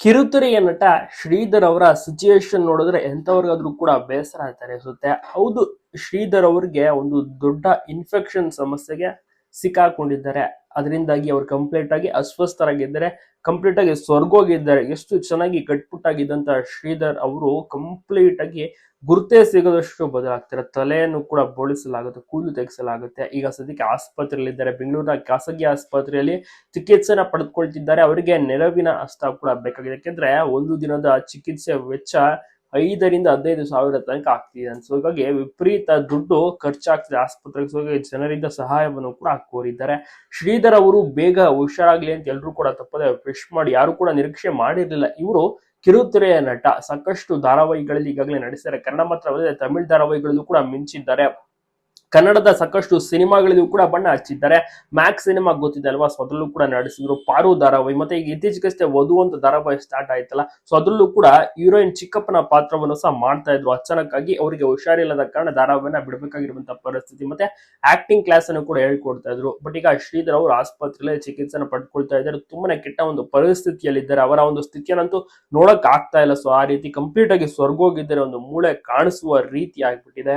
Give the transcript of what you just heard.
ಕಿರುತೆರೆಯ ನಟ ಶ್ರೀಧರ್ ಅವರ ಸಿಚುಯೇಷನ್ ನೋಡಿದ್ರೆ ಎಂಥವ್ರಿಗಾದ್ರೂ ಕೂಡ ಬೇಸರ ಅಂತ ಅನಿಸುತ್ತೆ ಹೌದು, ಶ್ರೀಧರ್ ಅವ್ರಿಗೆ ಒಂದು ದೊಡ್ಡ ಇನ್ಫೆಕ್ಷನ್ ಸಮಸ್ಯೆಗೆ ಸಿಕ್ಕಾಕೊಂಡಿದ್ದಾರೆ. ಅದರಿಂದಾಗಿ ಅವ್ರು ಕಂಪ್ಲೀಟ್ ಆಗಿ ಅಸ್ವಸ್ಥರಾಗಿದ್ದಾರೆ. ಕಂಪ್ಲೀಟ್ ಆಗಿ ಸ್ವರ್ಗೋಗಿದ್ದಾರೆ. ಎಷ್ಟು ಚೆನ್ನಾಗಿ ಕಟ್ಪುಟ್ಟಾಗಿದ್ದಂತ ಶ್ರೀಧರ್ ಅವರು ಕಂಪ್ಲೀಟ್ ಆಗಿ ಗುರುತೇ ಸಿಗದಷ್ಟು ಬದಲಾಗ್ತಾರೆ ತಲೆಯನ್ನು ಕೂಡ ಬೋಳಿಸಲಾಗುತ್ತೆ, ಕೂದಲು ತೆಗೆಸಲಾಗುತ್ತೆ. ಈಗ ಸದ್ಯಕ್ಕೆ ಆಸ್ಪತ್ರೆಯಲ್ಲಿದ್ದಾರೆ. ಬೆಂಗಳೂರಿನ ಖಾಸಗಿ ಆಸ್ಪತ್ರೆಯಲ್ಲಿ ಚಿಕಿತ್ಸೆನ ಪಡೆದುಕೊಳ್ತಿದ್ದಾರೆ. ಅವರಿಗೆ ನೆರವಿನ ಹಸ್ತ ಕೂಡ ಬೇಕಾಗಿದೆ. ಯಾಕೆಂದ್ರೆ ಒಂದು ದಿನದ ಚಿಕಿತ್ಸೆ ವೆಚ್ಚ ಐದರಿಂದ ಹದಿನೈದು ಸಾವಿರ ತನಕ ಆಗ್ತಿದೆ ಸೊ ಹೀಗಾಗಿ ವಿಪರೀತ ದುಡ್ಡು ಖರ್ಚಾಗ್ತಿದೆ ಆಸ್ಪತ್ರೆಗೆ. ಸೊ ಜನರಿಂದ ಸಹಾಯವನ್ನು ಕೂಡ ಕೋರಿದ್ದಾರೆ. ಶ್ರೀಧರ್ ಅವರು ಬೇಗ ಹುಷಾರಾಗ್ಲಿ ಅಂತ ಎಲ್ಲರೂ ಕೂಡ ತಪ್ಪದೆ ವಿಶ್ ಮಾಡಿ, ಯಾರು ಕೂಡ ನಿರೀಕ್ಷೆ ಮಾಡಿರಲಿಲ್ಲ. ಇವರು ಕಿರುತೆರೆಯ ನಟ. ಸಾಕಷ್ಟು ಧಾರಾವಾಹಿಗಳಲ್ಲಿ ಈಗಾಗಲೇ ನಡೆಸಿದ್ದಾರೆ ಕನ್ನಡ ಮಾತ್ರವಲ್ಲದೆ ತಮಿಳ್ ಧಾರಾವಾಹಿಗಳಲ್ಲೂ ಕೂಡ ಮಿಂಚಿದ್ದಾರೆ. ಕನ್ನಡದ ಸಾಕಷ್ಟು ಸಿನಿಮಾಗಳಿಗೂ ಕೂಡ ಬಣ್ಣ ಹಚ್ಚಿದ್ದಾರೆ. ಮ್ಯಾಕ್ಸ್ ಸಿನಿಮಾ ಗೊತ್ತಿದೆ ಅಲ್ವಾ? ಸೊ ಅದರಲ್ಲೂ ಕೂಡ ನಡೆಸಿದ್ರು ಪಾರು ಧಾರಾವಾಹಿ. ಮತ್ತೆ ಈಗ ಇತ್ತೀಚೆಗಷ್ಟೇ ವಧು ಅಂತ ಧಾರಾವಾಹಿ ಸ್ಟಾರ್ಟ್ ಆಯ್ತಲ್ಲ? ಸೊ ಅದ್ರಲ್ಲೂ ಕೂಡ ಹೀರೋಯಿನ್ ಚಿಕ್ಕಪ್ಪನ ಪಾತ್ರವನ್ನು ಸಹ ಮಾಡ್ತಾ ಇದ್ರು. ಅಚಾನಕ್ಕಾಗಿ ಅವರಿಗೆ ಹುಷಾರಿಲ್ಲದ ಕಾರಣ ಧಾರಾವಾಹಿನ ಬಿಡಬೇಕಾಗಿರುವಂತಹ ಪರಿಸ್ಥಿತಿ. ಮತ್ತೆ ಆಕ್ಟಿಂಗ್ ಕ್ಲಾಸ್ ಅನ್ನು ಕೂಡ ಹೇಳ್ಕೊಡ್ತಾ ಇದ್ರು. ಬಟ್ ಈಗ ಶ್ರೀಧರ್ ಅವರು ಆಸ್ಪತ್ರೆಯಲ್ಲಿ ಚಿಕಿತ್ಸೆನ ಪಡ್ಕೊಳ್ತಾ ಇದ್ದಾರೆ. ತುಂಬಾನೇ ಕೆಟ್ಟ ಒಂದು ಪರಿಸ್ಥಿತಿಯಲ್ಲಿದ್ದಾರೆ. ಅವರ ಒಂದು ಸ್ಥಿತಿಯನ್ನಂತೂ ನೋಡಕ್ ಆಗ್ತಾ ಇಲ್ಲ. ಸೊ ಆ ರೀತಿ ಕಂಪ್ಲೀಟ್ ಆಗಿ ಸ್ವರ್ಗೋಗಿದ್ದರೆ ಒಂದು ಮೂಳೆ ಕಾಣಿಸುವ ರೀತಿ ಆಗ್ಬಿಟ್ಟಿದೆ.